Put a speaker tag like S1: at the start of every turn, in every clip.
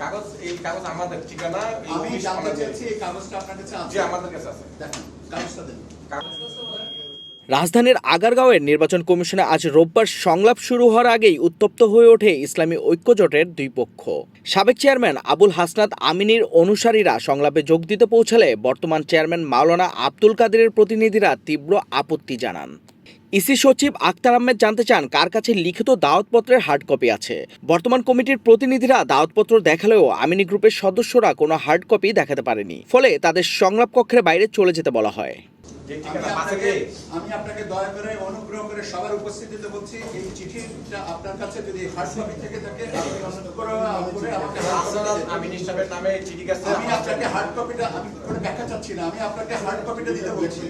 S1: কাগজ আমাদের ঠিকানা
S2: আমি জানতে। চাইছি এই কাগজটা আপনার কাছে আছে।
S1: জি আমাদের কাছে আছে।
S2: দেখেন কাগজটা দেন।
S1: কাগজ
S3: রাজধানীর আগারগাঁওয়ের নির্বাচন কমিশনে আজ রোববার সংলাপ শুরু হওয়ার আগেই উত্তপ্ত হয়ে ওঠে ইসলামী ঐক্যজোটের দুই পক্ষ। সাবেক চেয়ারম্যান আবুল হাসনাত আমিনীর অনুসারীরা সংলাপে যোগ দিতে পৌঁছালে বর্তমান চেয়ারম্যান মাওলানা আব্দুল কাদেরের প্রতিনিধিরা তীব্র আপত্তি জানান। ইসি সচিব আক্তার আহমেদ জানতে চান কার কাছে লিখিত দাওয়াতপত্রের হার্ড কপি আছে। বর্তমান কমিটির প্রতিনিধিরা দাওয়াতপত্র দেখালেও আমিনী গ্রুপের সদস্যরা কোনো হার্ড কপি দেখাতে পারেনি। ফলে তাদের সংলাপ কক্ষের বাইরে চলে যেতে বলা হয়।
S2: আমি আপনাকে আমি আপনাকে দয়া করে অনুগ্রহ করে সবার উপস্থিতিতে বলছি এই চিঠিটা আপনার কাছে যদি হার্ড কপি থেকে থাকে
S1: আপনারা
S2: দিন।
S1: আমিন হিসাবের নামে চিঠি গেছে
S2: আমি আপনাকে হার্ড কপিটা আমি কোনো ব্যাখ্যা চাচ্ছি না আমি আপনাকে হার্ড কপিটা দিতে বলছি।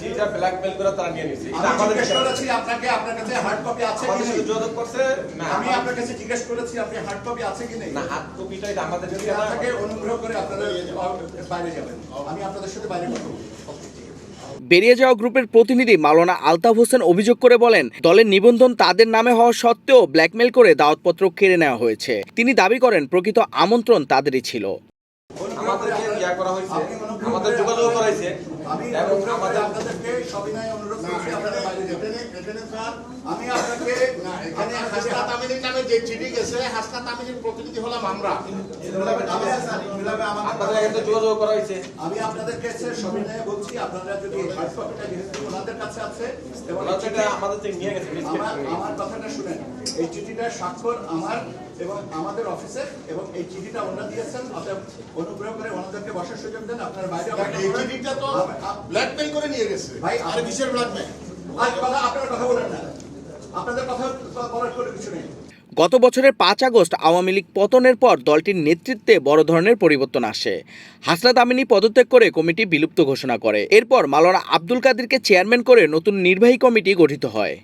S1: যেটা ব্ল্যাকমেল করে তারা নিয়ে নিছে
S2: আমি জিজ্ঞেস করেছি আপনাকে আপনার কাছে হার্ড কপি আছে কি নেই?
S1: যোগাযোগ করছে? না।
S2: আমি আপনার কাছে জিজ্ঞেস করেছি আপনি হার্ড কপি আছে কি নেই?
S1: না হাত কপিটা আমাদের
S2: যদি। না থাকে অনুগ্রহ করে আপনারা বাইরে যাবেন। আমি আপনাদের সাথে বাইরে কথা বলব।
S3: বেরিয়ে যাওয়া গ্রুপের প্রতিনিধি মাওলানা আলতাফ হোসেন অভিযোগ করে বলেন দলের নিবন্ধন তাদের নামে হওয়া সত্ত্বেও ব্ল্যাকমেল করে দাওয়াতপত্র কেড়ে নেওয়া হয়েছে। তিনি দাবি করেন প্রকৃত আমন্ত্রণ তাদেরই ছিল।
S1: আমাদের যোগাযোগ করাইছে
S2: আমি
S1: এবং আমাদের
S2: আপনাদেরকে সবিনয় অনুরোধ করছি আপনারা বাইরে যাবেন। আমি আপনাকে
S4: এখানে নামে যে চিঠি গেছে হাসনাত আমিনের প্রতিনিধি হলাম আমরা।
S1: আপনাদের এখানে যোগাযোগ করা হয়েছে।
S2: আমি আপনাদের কাছে সবিনয় বলছি আপনারা যদি হার্ড কপিটা যেহেতু ওনাদের কাছে আছে। এবং
S1: এটা আমাদের থেকে নিয়ে গেছে
S2: আমার আমার কথাটা শুনেন। এই চিঠিটার স্বাক্ষর আমার এবং আমাদের অফিসের এবং এই চিঠিটা ওনারা দিয়েছেন। অতএব অনুগ্রহ করে ওনাদেরকে বসার সুযোগ দেন। আপনার বাইরে
S4: এই চিঠিটা তো ব্ল্যাকমেল করে নিয়ে গেছে।
S2: ভাই,
S4: আরে কিসের ব্ল্যাকমেল
S2: আর কথা আপনারা কথা বলেন না। আপনাদের কথা বলার কোনো কিছু নেই।
S3: গত বছরের পাঁচ আগস্ট আওয়ামী লীগ পতনের পর দলটির নেতৃত্বে বড় ধরনের পরিবর্তন আসে। হাসনাত আমিনী পদত্যাগ করে কমিটি বিলুপ্ত ঘোষণা করে। এরপর মালানা আব্দুল কাদেরকে চেয়ারম্যান করে নতুন নির্বাহী কমিটি গঠিত হয়।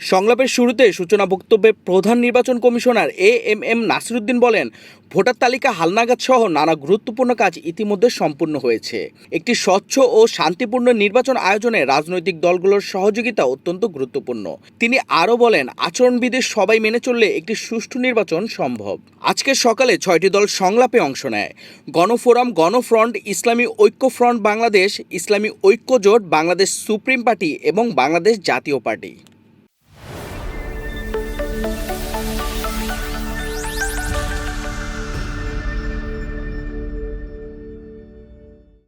S3: সংলাপের শুরুতে সূচনা বক্তব্যে প্রধান নির্বাচন commissioner A M M Nasiruddin বলেন, ভোটার তালিকা হালনাগাদ সহ নানা গুরুত্বপূর্ণ কাজ ইতিমধ্যে সম্পূর্ণ হয়েছে। একটি স্বচ্ছ ও শান্তিপূর্ণ নির্বাচন আয়োজনে রাজনৈতিক দলগুলোর সহযোগিতা অত্যন্ত গুরুত্বপূর্ণ। তিনি আরও বলেন, আচরণবিধি সবাই মেনে চললে একটি সুষ্ঠু নির্বাচন সম্ভব। আজকে সকালে ছয়টি দল সংলাপে অংশ নেয়। গণফোরাম, গণফ্রন্ট, ইসলামী ঐক্য ফ্রন্ট বাংলাদেশ, ইসলামী ঐক্য জোট বাংলাদেশ সুপ্রিম পার্টি এবং বাংলাদেশ জাতীয় পার্টি।